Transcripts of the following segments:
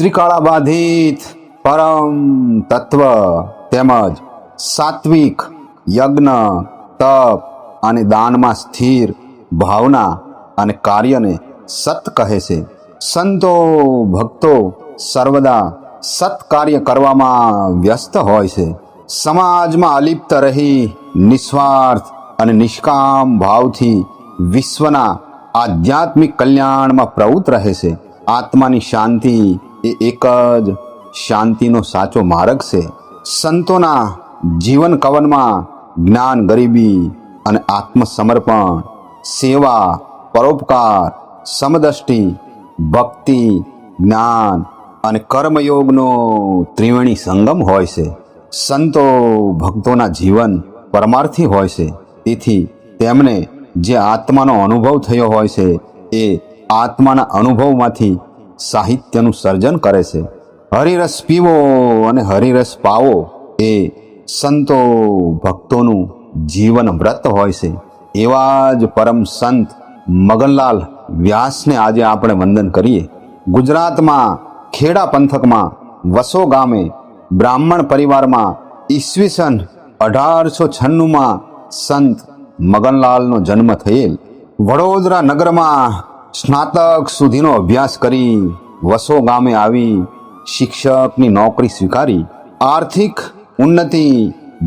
ત્રિકાળાબાધિત પરમ તત્વ તેમજ સાત્વિક યજ્ઞ, તપ અને દાનમાં સ્થિર ભાવના અને કાર્યને સત કહે છે. સંતો, ભક્તો સર્વદા સત્કાર્ય કરવામાં વ્યસ્ત હોય છે. સમાજમાં અલિપ્ત રહી, નિસ્વાર્થ અને નિષ્કામ ભાવથી વિશ્વના આધ્યાત્મિક કલ્યાણમાં પ્રવૃત્ત રહે છે. આત્માની શાંતિ એ એક જ શાંતિનો સાચો માર્ગ છે. સંતોના જીવન કવનમાં જ્ઞાન ગરીબી અને આત્મસમર્પણ, સેવા, પરોપકાર, સમદષ્ટિ, ભક્તિ, જ્ઞાન અને કર્મયોગનો ત્રિવેણી સંગમ હોય છે. સંતો ભક્તોના જીવન પરમાર્થી હોય છે. તેથી તેમને જે આત્માનો અનુભવ થયો હોય છે, એ આત્માના અનુભવમાંથી સાહિત્યનું સર્જન કરે છે. હરિરસ પીવો અને હરિરસ પાવો એ સંતો ભક્તોનું જીવન વ્રત હોય છે. એવા જ પરમ સંત મગનલાલ વ્યાસને આજે આપણે વંદન કરીએ. ગુજરાતમાં ખેડા પંથકમાં વસો ગામે બ્રાહ્મણ પરિવારમાં ઈસવીસન અઢારસો છન્નુંમાં સંત મગનલાલનો જન્મ થયેલ. વડોદરા નગરમાં સ્નાતક સુધીનો અભ્યાસ કરી વસો ગામે આવી શિક્ષકની નોકરી સ્વીકારી. આર્થિક ઉન્નતિ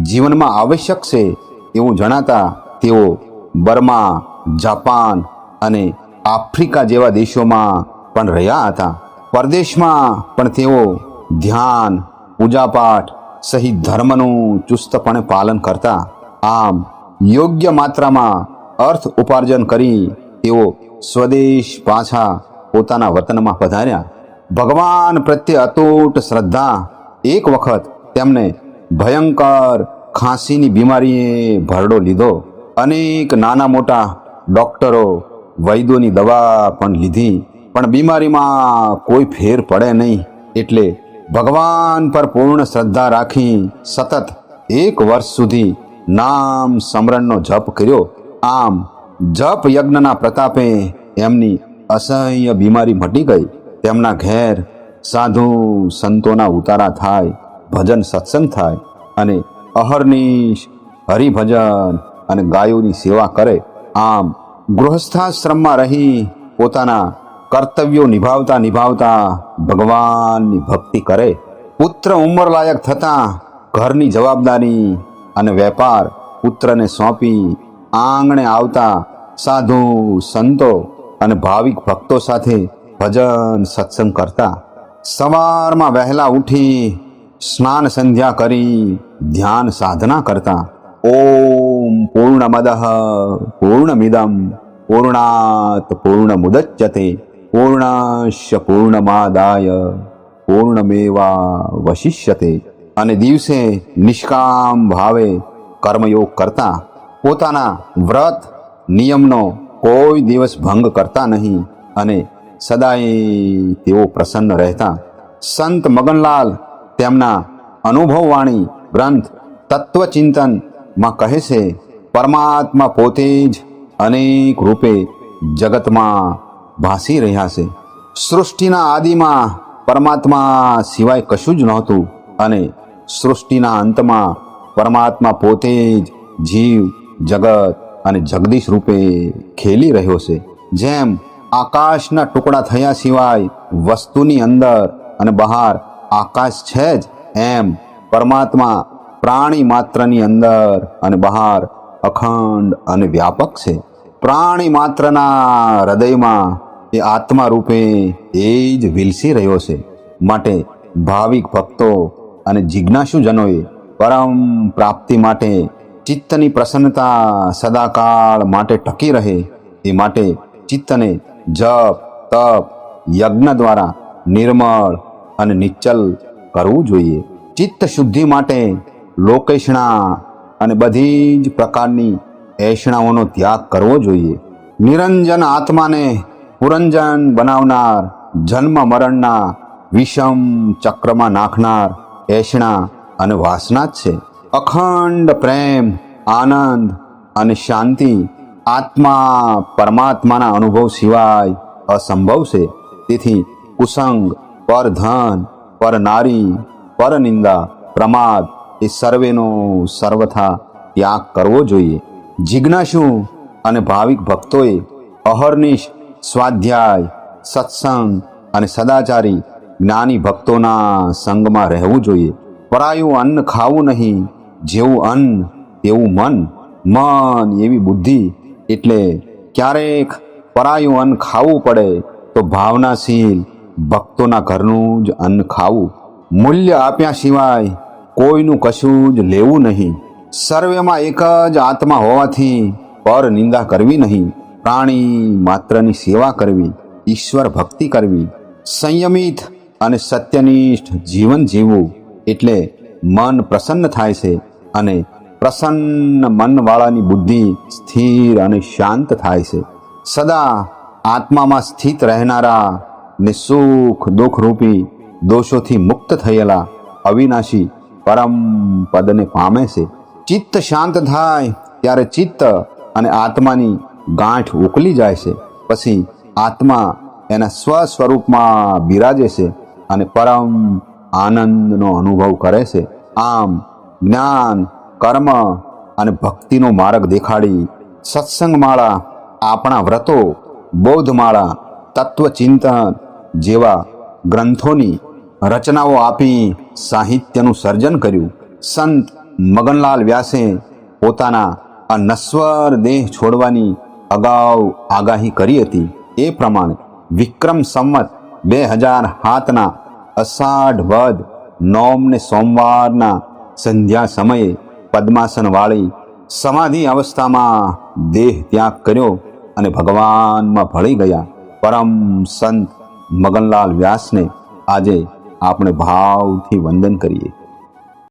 જીવનમાં આવશ્યક છે એવું જણાતા તેઓ બર્મા, જાપાન અને આફ્રિકા જેવા દેશોમાં પણ રહ્યા હતા. પરદેશમાં પણ તેઓ ધ્યાન, પૂજાપાઠ સહિત ધર્મનું ચુસ્તપણે પાલન કરતા. આમ યોગ્ય માત્રામાં અર્થ ઉપાર્જન કરી તેઓ સ્વદેશ પાછા પોતાના વતનમાં પધાર્યા. ભગવાન પ્રત્યે અતૂટ શ્રદ્ધા. એક વખત તેમને ભયંકર ખાંસીની બીમારીએ ભરડો લીધો. અનેક નાના મોટા ડૉક્ટરો વૈદ્યોની દવા પણ લીધી. પણ બીમારીમાં કોઈ ફેર પડે નહીં. એટલે ભગવાન પર પૂર્ણ શ્રદ્ધા રાખી સતત એક વર્ષ સુધી નામ સ્મરણનો જપ કર્યો. આમ જપ યજ્ઞના પ્રતાપે એમની અસહ્ય બીમારી મટી ગઈ. તેમના ઘેર સાધુ સંતોના ઉતારા થાય, ભજન સત્સંગ થાય અને અહર્નિશ, હરિભજન અને ગાયોની સેવા કરે. આમ ગૃહસ્થાશ્રમમાં રહી પોતાના કર્તવ્યો નિભાવતા નિભાવતા ભગવાનની ભક્તિ કરે. પુત્ર ઉંમરલાયક થતાં ઘરની જવાબદારી અને વેપાર પુત્રને સોંપી આંગણે આવતા સાધુ, સંતો અને ભાવિક ભક્તો સાથે ભજન સત્સંગ કરતા સવારમાં વહેલા ઉઠી સ્નાન સંધ્યા કરી, ધ્યાન સાધના કરતા ઓમ પૂર્ણમદ પૂર્ણમિદમ, પૂર્ણાત પૂર્ણમુદચ્યતે, પૂર્ણશ્ય પૂર્ણમાદાય પૂર્ણમેવા વશિષ્યતે અને દિવસે નિષ્કામ ભાવે કર્મયોગ કરતા પોતાના વ્રત નિયમનો કોઈ દિવસ ભંગ કરતા નહીં અને સદાય તેઓ પ્રસન્ન રહેતા. સંત મગનલાલ તેમના અનુભવવાણી ગ્રંથ તત્વચિંતનમાં કહે છે, પરમાત્મા પોતે જ અનેક રૂપે જગતમાં ભાસી રહ્યા છે. સૃષ્ટિના આદિમાં પરમાત્મા સિવાય કશું જ નહોતું અને સૃષ્ટિના અંતમાં પરમાત્મા પોતે જ જીવ, જગત અને જગદીશ રૂપે ખેલી રહ્યો છે. જેમ આકાશના ટુકડા થયા સિવાય વસ્તુની અંદર અને બહાર આકાશ છે જ, એમ પરમાત્મા પ્રાણી માત્રની અંદર અને બહાર અખંડ અને વ્યાપક છે. પ્રાણી માત્રના હૃદયમાં એ આત્મા રૂપે એ જ વિલસી રહ્યો છે. માટે ભાવિક ભક્તો અને જિજ્ઞાસુજનોએ પરમ પ્રાપ્તિ માટે ચિત્તની પ્રસન્નતા સદાકાળ માટે ટકી રહે, એ માટે ચિત્તને જપ, તપ, યજ્ઞ દ્વારા નિર્મળ અને નિશ્ચલ કરવું જોઈએ. ચિત્ત શુદ્ધિ માટે લોકેશણા અને બધી જ પ્રકારની એષણાઓનો ત્યાગ કરવો જોઈએ. નિરંજન આત્માને પુરંજન બનાવનાર, જન્મ મરણના વિષમ ચક્રમાં નાખનાર એષણા અને વાસના જ છે. અખંડ પ્રેમ, આનંદ અને શાંતિ આત્મા, પરમાત્માના અનુભવ સિવાય અસંભવ છે. તેથી કુસંગ નારી પર નિંદા પ્રમાદ એ સર્વેનો સર્વથા ત્યાગ કરવો જોઈએ. જિજ્ઞાસુ અને ભાવિક ભક્તોએ અહર્નિશ, સ્વાધ્યાય, સત્સંગ અને સદાચારી જ્ઞાની ભક્તોના સંગમાં રહેવું જોઈએ. પરાયું અન્ન ખાવું નહીં જેવું અન્ન, તેવું મન મન એવી બુદ્ધિ, એટલે ક્યારેક પરાયું અન્ન ખાવું પડે તો ભાવનાશીલ ભક્તોના ઘરનું જ અન્ન ખાવું. મૂલ્ય આપ્યા સિવાય કોઈનું કશું જ લેવું નહીં. સર્વેમાં એક જ આત્મા હોવાથી પર નિંદા કરવી નહીં. પ્રાણી માત્રની સેવા કરવી, ઈશ્વર ભક્તિ કરવી, સંયમિત અને સત્યનિષ્ઠ જીવન જીવવું, એટલે મન પ્રસન્ન થાય છે. અને પ્રસન્ન મનવાળાની બુદ્ધિ સ્થિર અને શાંત થાય છે. સદા આત્મામાં સ્થિત રહેનારા ને સુખ દુઃખરૂપી, દોષોથી મુક્ત થયેલા અવિનાશી પરમ પદને પામે છે. ચિત્ત શાંત થાય ત્યારે ચિત્ત અને આત્માની ગાંઠ ઉકલી જાય છે. પછી આત્મા એના સ્વ સ્વરૂપમાં બિરાજે છે અને પરમ આનંદનો અનુભવ કરે છે. આમ જ્ઞાન, કર્મ અને ભક્તિનો માર્ગ દેખાડી સત્સંગમાળા, આપણા વ્રતો બૌદ્ધમાળા તત્વચિંતન જેવા ગ્રંથોની રચનાઓ આપી સાહિત્યનું સર્જન કર્યું. સંત મગનલાલ વ્યાસે પોતાના આ નશ્વર દેહ છોડવાની અગાઉ આગાહી કરી હતી. એ પ્રમાણે વિક્રમ સંવત બે હજાર સાતના અષાઢ વદ નોમને સોમવારના સંધ્યા સમયે પદ્માસન વાળી સમાધિ અવસ્થામાં દેહ ત્યાગ કર્યો અને ભગવાનમાં ભળી ગયા. પરમ સંત મગનલાલ વ્યાસને આજે આપણે ભાવથી વંદન કરીએ.